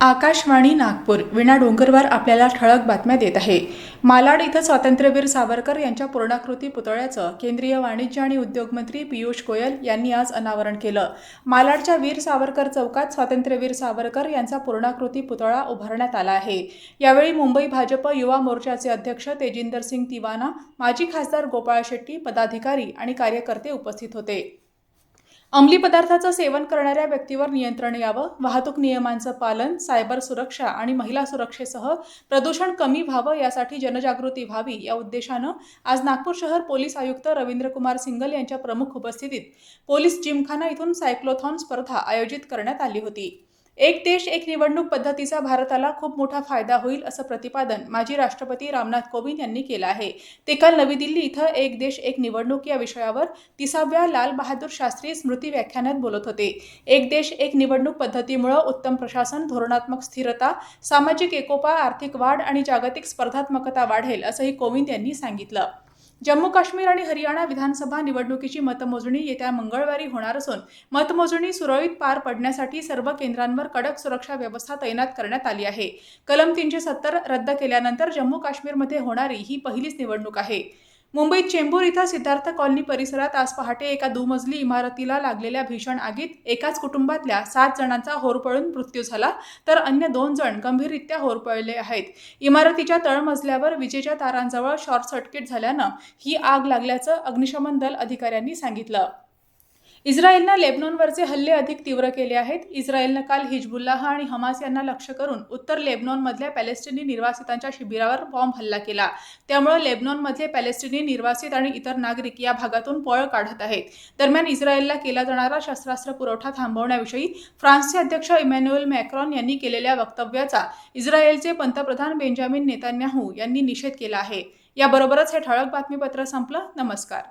आकाशवाणी नागपूर. विणा डोंगरवर आपल्याला ठळक बातम्या देत आहे. मालाड इथं स्वातंत्र्यवीर सावरकर यांच्या पूर्णाकृती पुतळ्याचं केंद्रीय वाणिज्य आणि उद्योग मंत्री पियुष गोयल यांनी आज अनावरण केलं. मालाडच्या वीर सावरकर चौकात स्वातंत्र्यवीर सावरकर यांचा पूर्णाकृती पुतळा उभारण्यात आला आहे. यावेळी मुंबई भाजप युवा मोर्चाचे अध्यक्ष तेजिंदर सिंग तिवाना माजी खासदार गोपाळ शेट्टी पदाधिकारी आणि कार्यकर्ते उपस्थित होते. अंमली पदार्थाचं सेवन करणाऱ्या व्यक्तीवर नियंत्रण यावं वाहतूक नियमांचं पालन सायबर सुरक्षा आणि महिला सुरक्षेसह प्रदूषण कमी व्हावं यासाठी जनजागृती व्हावी या उद्देशानं आज नागपूर शहर पोलीस आयुक्त रवींद्रकुमार सिंगल यांच्या प्रमुख उपस्थितीत पोलीस जिमखाना इथून सायक्लोथॉन स्पर्धा आयोजित करण्यात आली होती. एक देश एक निवडणूक पद्धतीचा भारताला खूप मोठा फायदा होईल असं प्रतिपादन माजी राष्ट्रपती रामनाथ कोविंद यांनी केलं आहे. ते काल नवी दिल्ली इथं एक देश एक निवडणूक या विषयावर तिसाव्या लाल बहादूर शास्त्री स्मृती व्याख्यानात बोलत होते. एक देश एक निवडणूक पद्धतीमुळं उत्तम प्रशासन धोरणात्मक स्थिरता सामाजिक एकोपा आर्थिक वाढ आणि जागतिक स्पर्धात्मकता वाढेल असंही कोविंद यांनी सांगितलं. जम्मू काश्मीर आणि हरियाणा विधानसभा निवडणुकीची मतमोजणी येत्या मंगळवारी होणार असून मतमोजणी सुरळीत पार पडण्यासाठी सर्व केंद्रांवर कडक सुरक्षा व्यवस्था तैनात करण्यात आली आहे. कलम तीनशे सत्तर रद्द केल्यानंतर जम्मू काश्मीरमध्ये होणारी ही पहिलीच निवडणूक आहे. मुंबईत चेंबूर इथं सिद्धार्थ कॉलनी परिसरात आज पहाटे एका दुमजली इमारतीला लागलेल्या भीषण आगीत एकाच कुटुंबातल्या सात जणांचा होरपळून मृत्यू झाला तर अन्य दोन जण गंभीररित्या होरपळले आहेत. इमारतीच्या तळमजल्यावर विजेच्या तारांजवळ शॉर्ट सर्किट झाल्यानं ही आग लागल्याचं अग्निशमन दल अधिकाऱ्यांनी सांगितलं. इस्रायलनं लेबनॉनवरचे हल्ले अधिक तीव्र केले आहेत. इस्रायलनं काल हिजबुल्लाह आणि हमास यांना लक्ष्य करून उत्तर लेबनॉनमधल्या पॅलेस्टिनी निर्वासितांच्या शिबिरावर बॉम्ब हल्ला केला. त्यामुळे लेबनॉनमधले पॅलेस्टिनी निर्वासित आणि इतर नागरिक या भागातून पळ काढत आहेत. दरम्यान इस्रायलला केला जाणारा शस्त्रास्त्र पुरवठा थांबवण्याविषयी फ्रान्सचे अध्यक्ष इमॅन्युएल मॅक्रॉन यांनी केलेल्या वक्तव्याचा इस्रायलचे पंतप्रधान बेंजामिन नेतान्याहू यांनी निषेध केला आहे. याबरोबरच हे ठळक बातमीपत्र संपलं. नमस्कार.